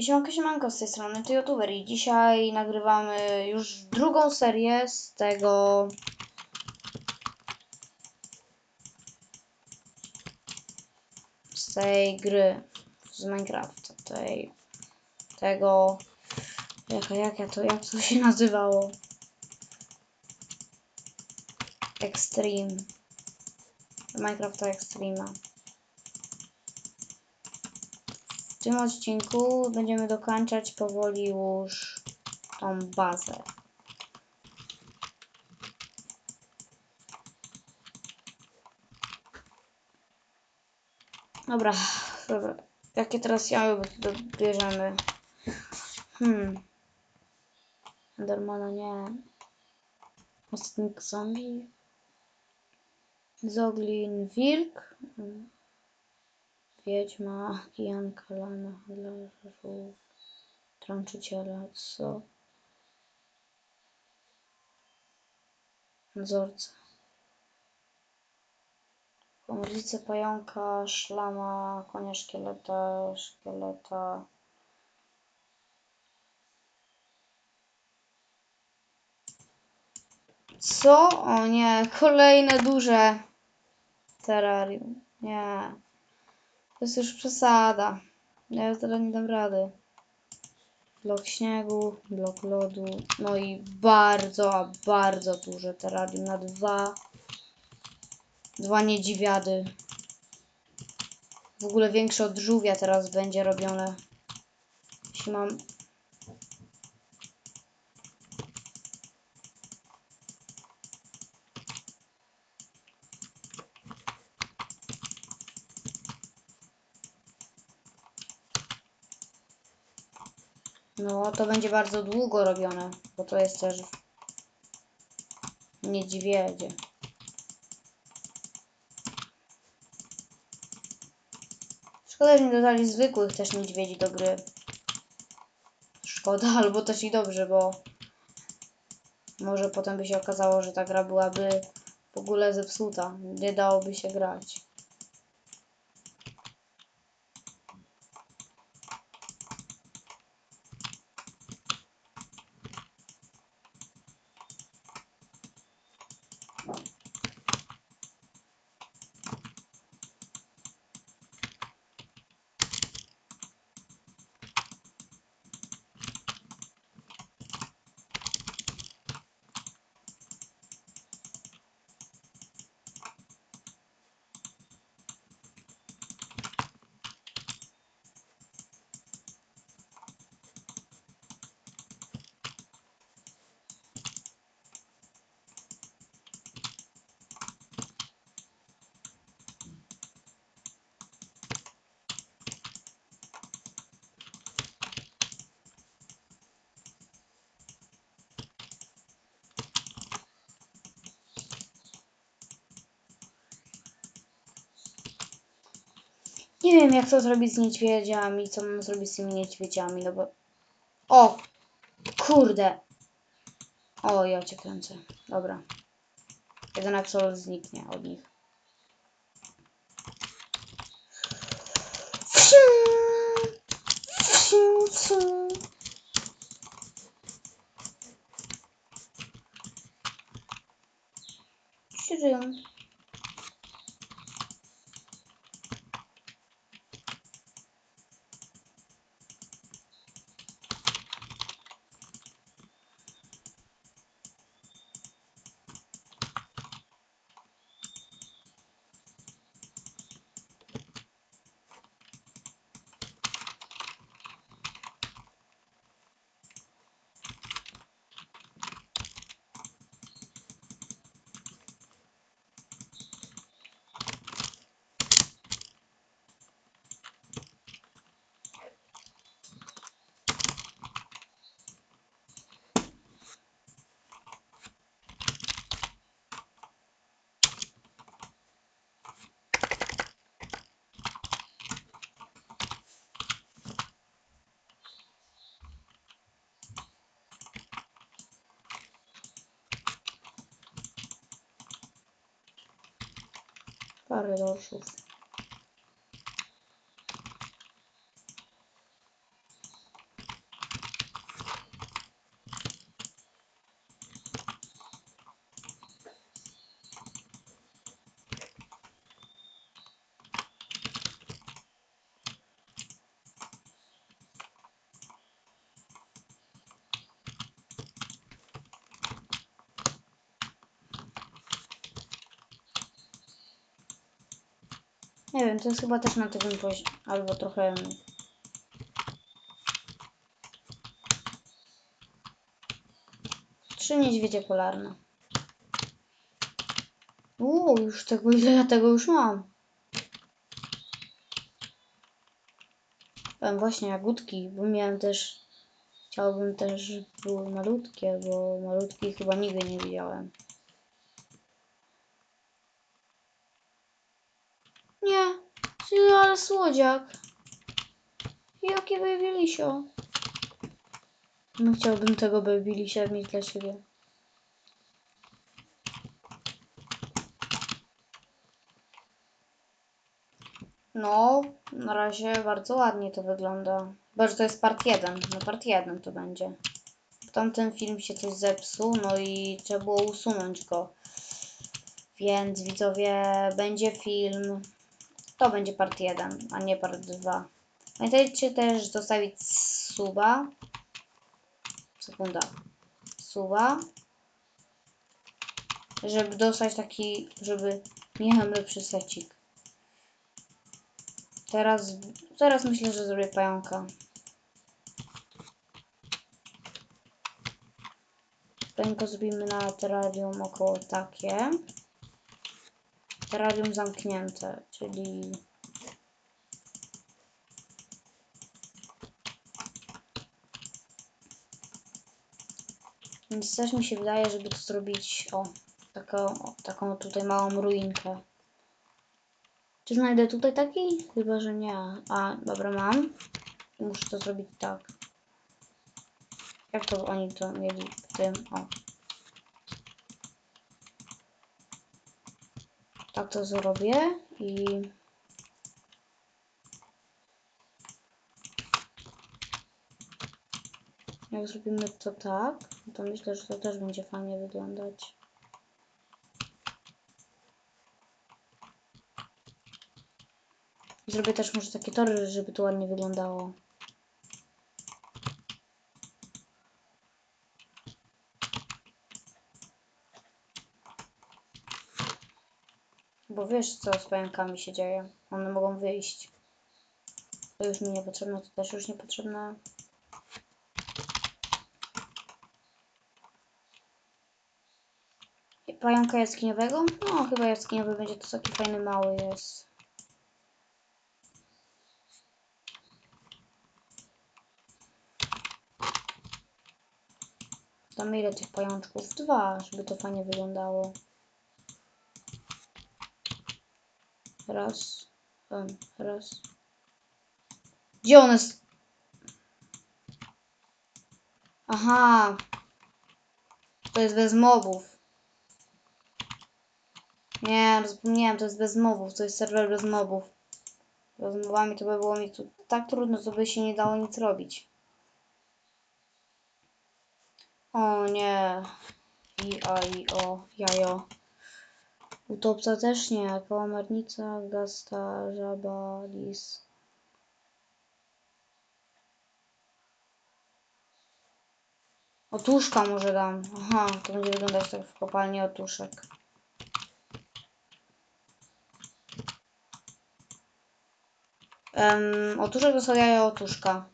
Siemanko, siemanko, z tej strony to youtuber i dzisiaj nagrywamy już drugą serię z tego z tej gry z Minecrafta, tej tego jaka, jak ja to, jak to się nazywało? Extreme. Minecrafta Extrema W tym odcinku będziemy dokończać powoli już tą bazę. Dobra, dobra. Jakie teraz jały bierzemy? Hmm. Endermana nie. Ostatnik zombie. Zoglin wilk. Hmm. Wiedźma, kijanka, lana, handlarów, trączyciela, co? Nadzorca. Komornice, pająka, szlama, konia szkieleta, szkieleta. Co? O nie, kolejne duże terrarium. Nie. To jest już przesada. Ja teraz nie dam rady. Blok śniegu, blok lodu. No i bardzo, bardzo duże terrarium na dwa. Dwa niedziwiady. W ogóle większe od żółwia teraz będzie robione. Jeśli mam... No, to będzie bardzo długo robione, bo to jest też niedźwiedzie. Szkoda, że nie dodali zwykłych też niedźwiedzi do gry. Szkoda, albo też i dobrze, bo może potem by się okazało, że ta gra byłaby w ogóle zepsuta. Nie dałoby się grać. Nie wiem, jak to zrobić z niedźwiedziami, co mam zrobić z tymi niedźwiedziami, no bo... O! Kurde! O, ja cię kręcę. Dobra. Jeden absolut zniknie od nich. Żyją. Parę dorszów. Nie wiem, to jest chyba też na tym poziomie, albo trochę... Trzy niedźwiedzie polarne. Uuu, już tego, ile ja tego już mam. Powiem właśnie jagódki, bo miałem też... Chciałbym też, żeby były malutkie, bo malutki chyba nigdy nie widziałem. Nie, ty, ale słodziak. Jakie baby lisio. No chciałbym tego baby lisia mieć dla siebie. No, na razie bardzo ładnie to wygląda. Chyba, że to jest part 1. No part 1 to będzie. Tamten film się coś zepsuł, no i trzeba było usunąć go. Więc widzowie, będzie film. To będzie part 1, a nie part 2. Pamiętajcie też zostawić suba. Sekunda. Suba. Żeby dostać taki, żeby miałem lepszy secik. Teraz, teraz myślę, że zrobię pająka. Pająka zrobimy na terrarium około takie. Terrarium zamknięte, czyli... Więc też mi się wydaje, żeby to zrobić, o, taką, taką tutaj małą ruinkę. Czy znajdę tutaj taki? Chyba, że nie. A, dobra, mam. I muszę to zrobić tak. Jak to oni to mieli w tym? O. Tak to zrobię i... Jak zrobimy to tak, to myślę, że to też będzie fajnie wyglądać. Zrobię też może takie tory, żeby to ładnie wyglądało. Bo wiesz, co z pająkami się dzieje. One mogą wyjść. To już mi niepotrzebne, to też już niepotrzebne. Pająka jaskiniowego? No, chyba jaskiniowy będzie to taki fajny mały jest. Damy ile tych pajączków? Dwa, żeby to fajnie wyglądało. Raz. Raz. Gdzie one s- Aha. To jest bez mobów. Nie, zapomniałem, to jest bez mobów. To jest serwer bez mobów. Z mobami to by było mi tu tak trudno, to by się nie dało nic robić. O nie. I, a, i, o, jajo. Utopca też nie. Kałamarnica, gasta, żaba, lis. Otuszka może dam. Aha, to będzie wyglądać tak w kopalni otuszek. Um, otuszek dostawiają otuszka.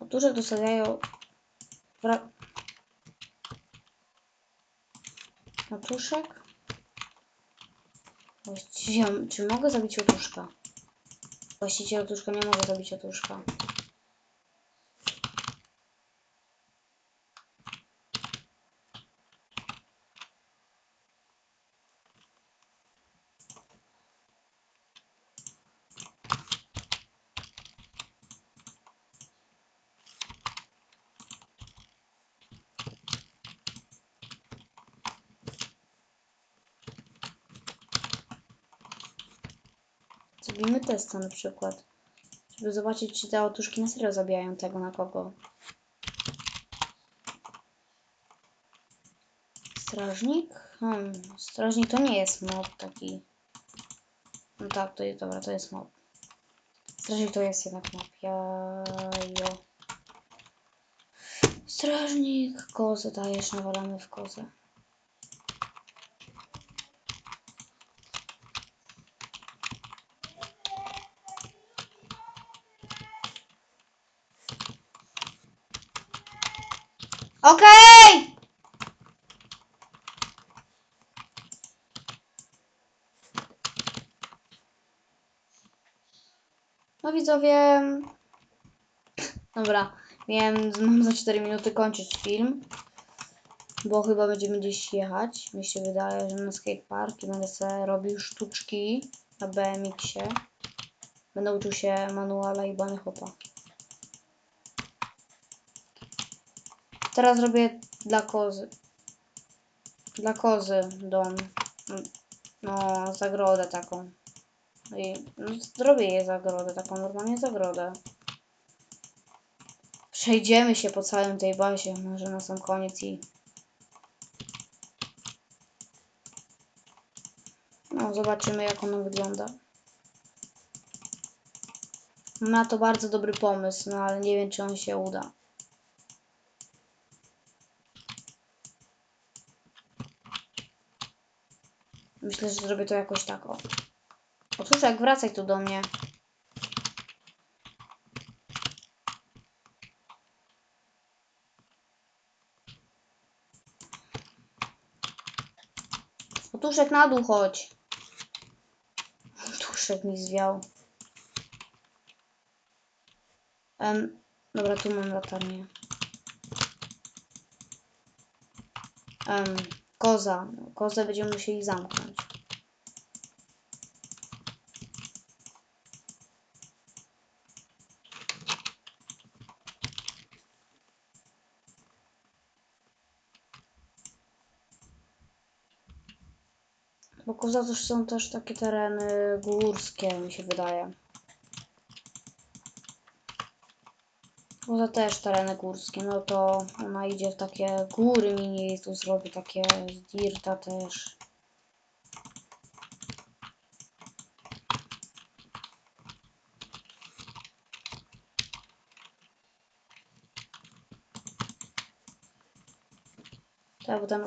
Otuszek dostawiają... Wra... Otuszek? Właściwie, czy mogę zabić otuszka? Właściciel otuszka nie może zabić otuszka. Zrobimy testa na przykład. Żeby zobaczyć, czy te otuszki na serio zabijają tego na kogo. Strażnik? Hmm, strażnik to nie jest mob taki. No tak, to jest, dobra, to jest mob. Strażnik to jest jednak mob. Jajo. Strażnik, kozę dajesz, nawalamy w kozę. Okej! No widzowie. Dobra, miałem, mam za 4 minuty kończyć film. Bo chyba będziemy gdzieś jechać. Mi się wydaje, że na skatepark i będę sobie robił sztuczki na BMX-ie. Będę uczył się manuala i bany hopa. Teraz robię dla kozy. Dla kozy dom. No, zagrodę taką. I no, zrobię jej zagrodę, taką normalnie zagrodę. Przejdziemy się po całym tej bazie, może na sam koniec i... No, zobaczymy jak ono wygląda. Na to bardzo dobry pomysł, no ale nie wiem czy on się uda. Myślę, że zrobię to jakoś tak, o. Wracaj tu do mnie. Otuszek na dół chodź. Otuszek mi zwiał. Em, dobra, tu mam latarnię. Em, koza. Kozę będziemy musieli zamknąć. Bo koza to są też takie tereny górskie, mi się wydaje. Koza też tereny górskie, no to ona idzie w takie góry mini i tu zrobi takie z dirta też. Tak, bo tam...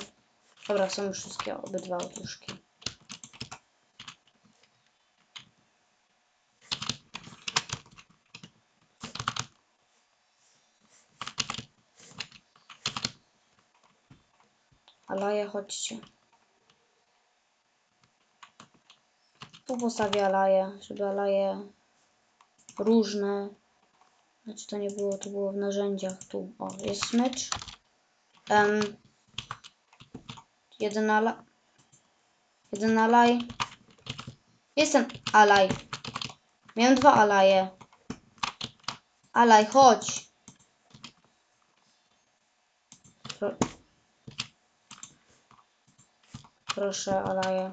Dobra, są już wszystkie obydwa otuszki. Alaje, chodźcie. Tu postawię alaje, żeby alaje różne. Znaczy to nie było, to było w narzędziach. Tu, o, jest smycz. Um, jeden ala... Jeden alaj. Jest ten alaj. Miałem dwa alaje. Alaj, chodź. Proszę, alaje.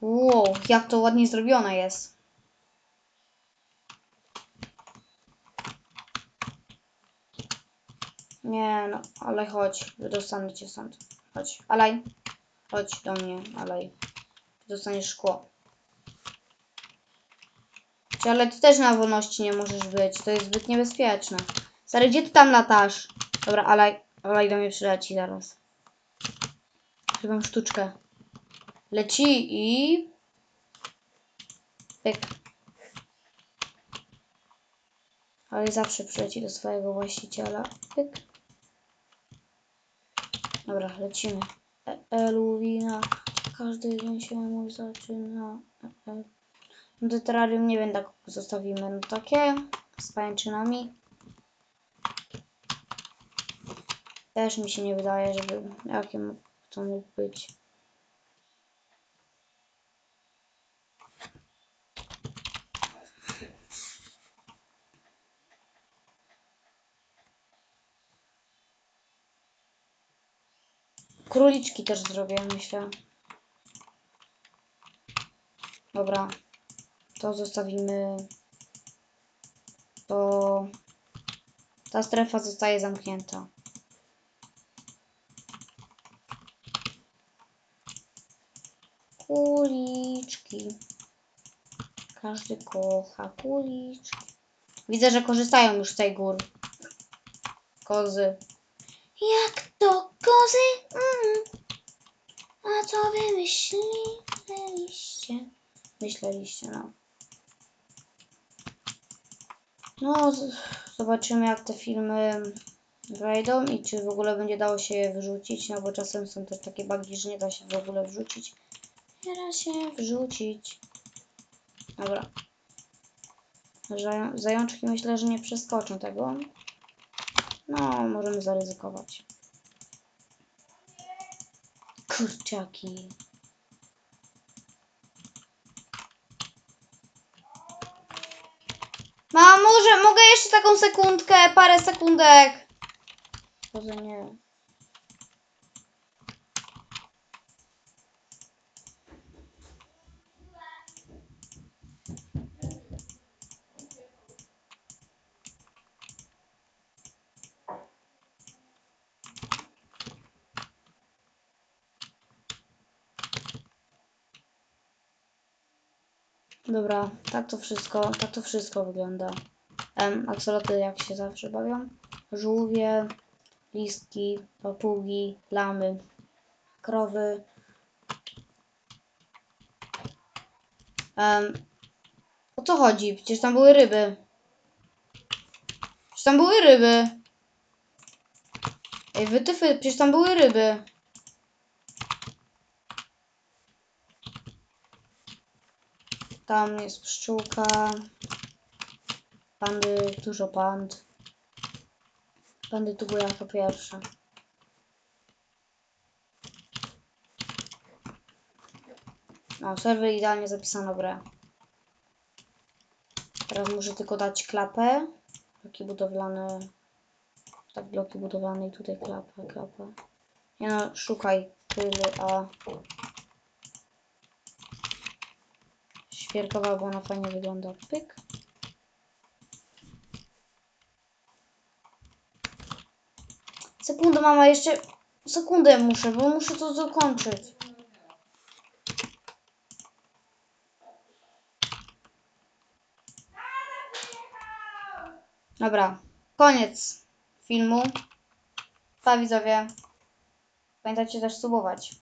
Wow, jak to ładnie zrobione jest. Nie no, ale chodź, wydostanę cię stąd. Chodź, alaj. Chodź do mnie, alaj. Dostaniesz szkło. Ale ty też na wolności nie możesz być. To jest zbyt niebezpieczne. Stary, gdzie ty tam latasz? Dobra, alaj, alaj do mnie przyleci zaraz. Chyba sztuczkę. Leci i... Pyk. Ale zawsze przyleci do swojego właściciela. Pyk. Dobra, lecimy. E Eluwina. Każdy dzień się mój zaczyna. E e. No to terrarium nie wiem, tak zostawimy. No takie z pajęczynami. Też mi się nie wydaje, żeby jakim to mógł być. Króliczki też zrobię, myślę. Dobra. To zostawimy. To. Ta strefa zostaje zamknięta. Kuliczki. Każdy kocha kuliczki. Widzę, że korzystają już z tej gór. Kozy. Jak to kozy? Mm. A co wy myśleliście? Myśleliście, no. No, zobaczymy jak te filmy wejdą i czy w ogóle będzie dało się je wrzucić, no bo czasem są też takie bugi, że nie da się w ogóle wrzucić. Nie da się wrzucić. Dobra. Zają- Zajączki myślę, że nie przeskoczą tego. No, możemy zaryzykować. Kurczaki. Może, mogę jeszcze taką sekundkę, parę sekundek. Może nie. Dobra, tak to wszystko, tak to wszystko wygląda. Um, aksoloty jak się zawsze bawią. Żółwie, listki, papugi, lamy, krowy. O co chodzi? Przecież tam były ryby. Przecież tam były ryby. Ej, wytyfy, przecież tam były ryby. Tam jest pszczółka. Pandy, dużo pand. Pandy tu były jako pierwsze. No, serwer idealnie zapisano grę. Teraz muszę tylko dać klapę. Bloki budowlane. Tak, bloki budowlane i tutaj klapę, klapę. Nie no, szukaj. Tyle, a... Świerkowa, bo ona fajnie wygląda. Pyk. Sekundę, mama, jeszcze sekundę muszę, bo muszę to dokończyć. Dobra, koniec filmu. Pa widzowie. Pamiętajcie też subować.